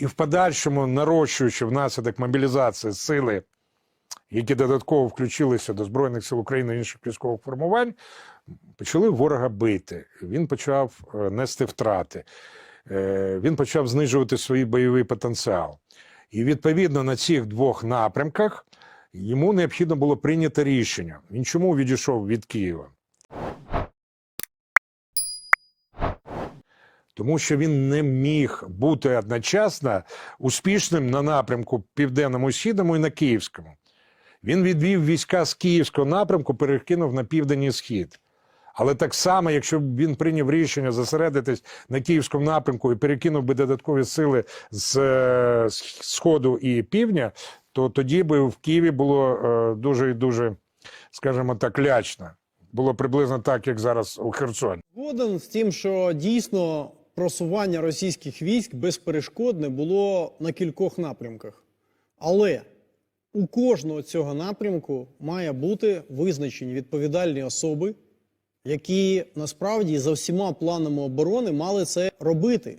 і в подальшому нарощуючи внаслідок мобілізації сили, які додатково включилися до Збройних сил України і інших військових формувань, почали ворога бити. Він почав е, нести втрати, Е, він почав знижувати свій бойовий потенціал. І відповідно на цих двох напрямках йому необхідно було прийняти рішення. Він чому відійшов від Києва? Тому що він не міг бути одночасно успішним на напрямку південному східному і на київському. Він відвів війська з київського напрямку, перекинув на південний схід. Але так само, якщо б він прийняв рішення зосередитись на київському напрямку і перекинув би додаткові сили з е, сходу і півдня, то тоді би в Києві було е, дуже і дуже, скажімо так, лячно. Було приблизно так, як зараз у Херсоні. Згоден з тим, що дійсно просування російських військ безперешкодне було на кількох напрямках. Але у кожного цього напрямку має бути визначені відповідальні особи, які насправді за всіма планами оборони мали це робити.